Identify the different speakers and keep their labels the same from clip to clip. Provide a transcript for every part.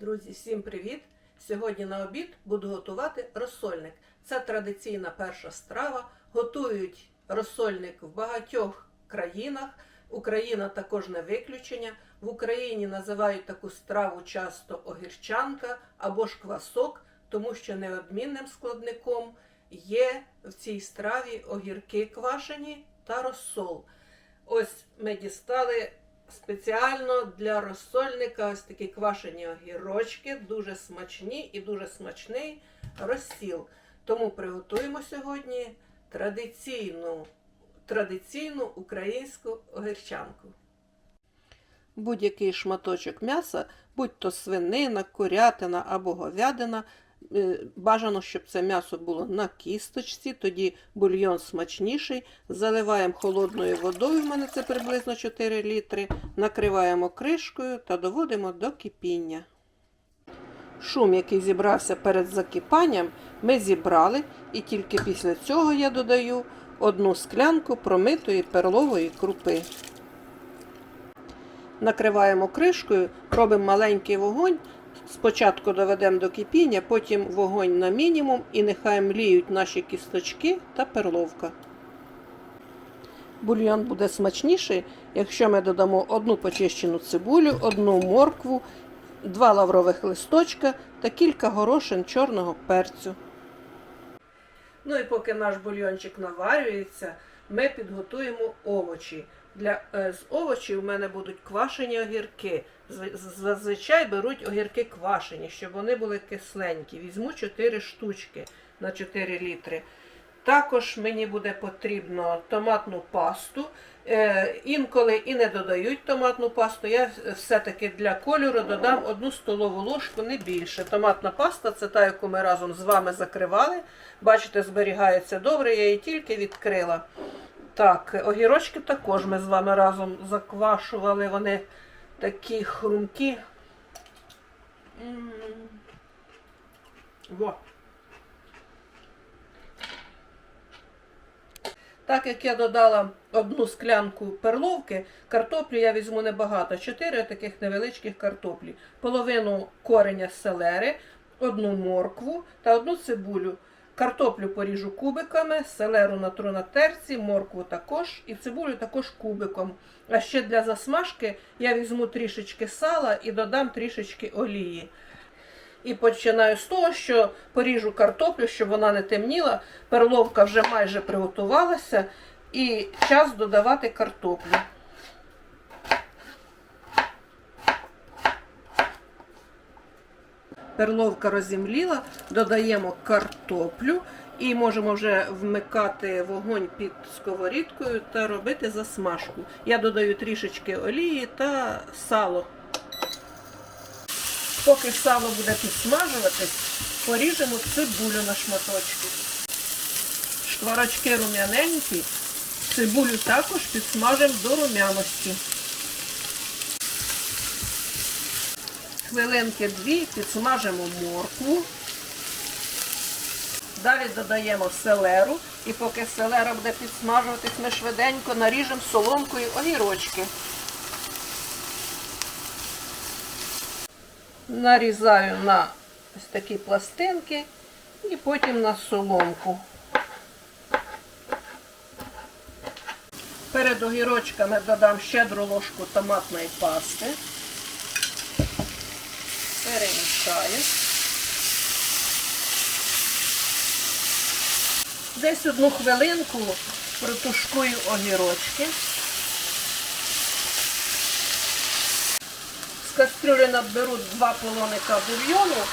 Speaker 1: Друзі, всім привіт! Сьогодні на обід буду готувати розсольник. Це традиційна перша страва. Готують розсольник в багатьох країнах. Україна також не виключення. В Україні називають таку страву часто огірчанка або ж квасок, тому що неодмінним складником є в цій страві огірки квашені та розсол. Ось ми дістали спеціально для розсольника ось такі квашені огірочки, дуже смачні і дуже смачний розсіл. Тому приготуємо сьогодні традиційну, традиційну українську огірчанку. Будь-який шматочок м'яса, будь то свинина, курятина або говядина, Е, Бажано, щоб це м'ясо було на кісточці, тоді бульйон смачніший. Заливаємо холодною водою, в мене це приблизно 4 літри. Накриваємо кришкою та доводимо до кипіння. Шум, який зібрався перед закипанням, ми зібрали, і тільки після цього я додаю одну склянку промитої перлової крупи. Накриваємо кришкою, робимо маленький вогонь. Спочатку доведемо до кипіння, потім вогонь на мінімум і нехай мліють наші кісточки та перловка. Бульйон буде смачніший, якщо ми додамо одну почищену цибулю, одну моркву, два лаврових листочка та кілька горошин чорного перцю. Ну і поки наш бульйончик наварюється, ми підготуємо овочі. Для, е, з овочів у мене будуть квашені огірки. Зазвичай беруть огірки квашені, щоб вони були кисленькі. Візьму 4 штучки на 4 літри. Також мені буде потрібно томатну пасту. Е, інколи і не додають томатну пасту. Я все-таки для кольору додам одну столову ложку, не більше. Томатна паста це та, яку ми разом з вами закривали. Бачите, зберігається добре, я її тільки відкрила. Так, огірочки також ми з вами разом заквашували. Вони такі хрумкі. Во. Так як я додала одну склянку перловки, картоплі я візьму небагато. Чотири таких невеличких картоплі. Половину кореня селери, одну моркву та одну цибулю. Картоплю поріжу кубиками, селеру натру на терці, моркву також і цибулю також кубиком. А ще для засмажки я візьму трішечки сала і додам трішечки олії. І починаю з того, що поріжу картоплю, щоб вона не темніла. Перловка вже майже приготувалася, і час додавати картоплю. Перловка розімліла, додаємо картоплю і можемо вже вмикати вогонь під сковорідкою та робити засмажку. Я додаю трішечки олії та сало. Поки сало буде підсмажуватись, поріжемо цибулю на шматочки. Шкварочки рум'яненькі, цибулю також підсмажимо до рум'яності. Хвилинки дві підсмажимо моркву. Далі додаємо селеру. І поки селера буде підсмажуватись, ми швиденько наріжемо соломкою огірочки. Нарізаю на ось такі пластинки і потім на соломку. Перед огірочками додам щедру ложку томатної пасти. Перемішаю. Десь одну хвилинку протушкую огірочки. З кастрюлі наберу два полоника бульйону,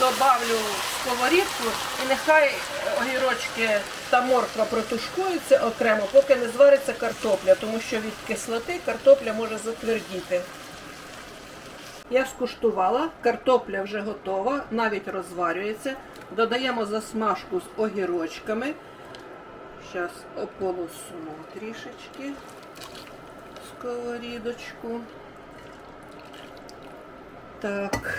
Speaker 1: добавлю в сковорідку і нехай огірочки та морква протушкуються окремо, поки не звариться картопля, тому що від кислоти картопля може затвердіти. Я скуштувала, картопля вже готова, навіть розварюється. Додаємо засмажку з огірочками. Зараз ополосну трішечки сковорідочку. Так,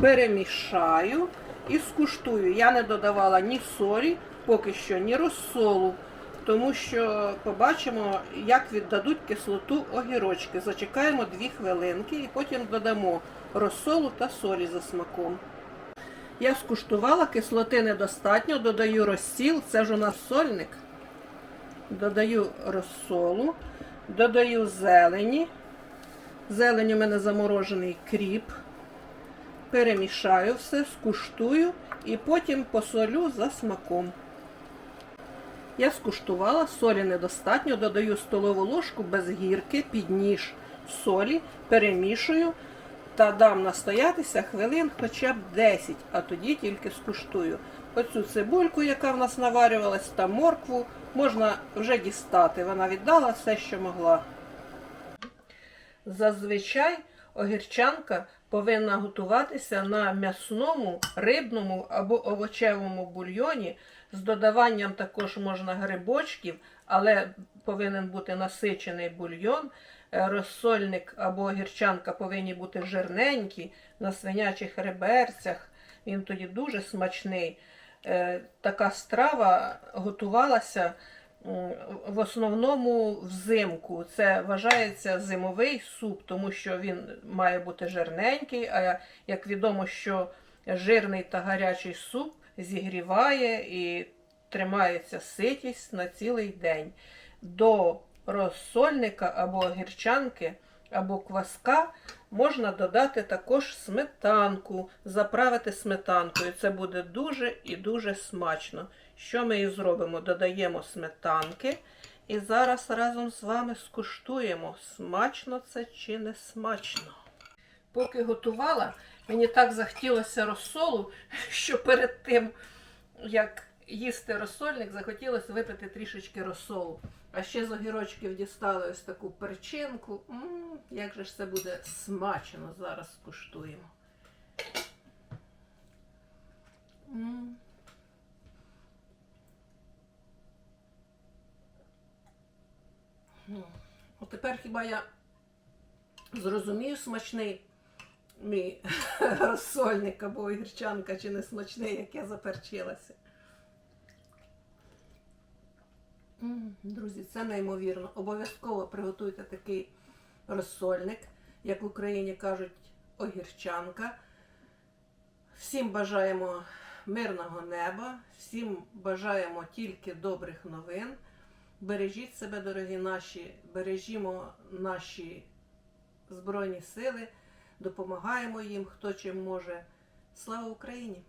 Speaker 1: перемішаю і скуштую. Я не додавала ні солі, поки що, ні розсолу. Тому що побачимо, як віддадуть кислоту огірочки. Зачекаємо 2 хвилинки і потім додамо розсолу та солі за смаком. Я скуштувала, кислоти недостатньо, додаю розсіл, це ж у нас сольник. Додаю розсолу, додаю зелені. Зелень у мене заморожений кріп. Перемішаю все, скуштую і потім посолю за смаком. Я скуштувала, солі недостатньо, додаю столову ложку без гірки, під ніж солі, перемішую та дам настоятися хвилин хоча б 10, а тоді тільки скуштую. Оцю цибульку, яка в нас наварювалась, та моркву можна вже дістати. Вона віддала все, що могла. Зазвичай огірчанка повинна готуватися на м'ясному, рибному або овочевому бульйоні. З додаванням також можна грибочків, але повинен бути насичений бульйон. Е, Розсольник або огірчанка повинні бути жирненькі на свинячих реберцях. Він тоді дуже смачний. Е, Така страва готувалася в основному взимку. Це вважається зимовий суп, тому що він має бути жирненький. А як відомо, що жирний та гарячий суп зігріває і тримається ситість на цілий день. До розсольника або гірчанки, або кваска можна додати також сметанку, заправити сметанкою. Це буде дуже і дуже смачно. Що ми і зробимо? Додаємо сметанки і зараз разом з вами скуштуємо, смачно це чи не смачно. Поки готувала, мені так захотілося розсолу, що перед тим, як їсти розсольник, захотілося випити трішечки розсолу. А ще з огірочків дістали ось таку перчинку. м як же ж це буде смачно, зараз скуштуємо. М. М. От тепер хіба я зрозумію смачний мій розсольник або огірчанка, чи не смачний, як я заперчилася. М, Друзі, це неймовірно. Обов'язково приготуйте такий розсольник, як в Україні кажуть, огірчанка. Всім бажаємо мирного неба, всім бажаємо тільки добрих новин. Бережіть себе, дорогі наші, бережімо наші Збройні сили, допомагаємо їм, хто чим може. Слава Україні!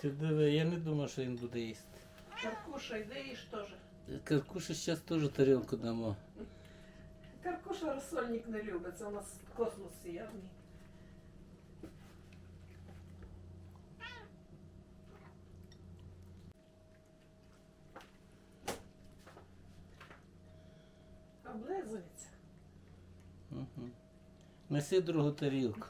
Speaker 2: Ти диви, я не думав, що він буде їсти.
Speaker 1: Каркуша, йди їж теж.
Speaker 2: Каркуша зараз теж тарілку дамо.
Speaker 1: Каркуша розсольник не любить, це у нас космос явний. Облизується.
Speaker 2: Угу. Неси другу тарілку.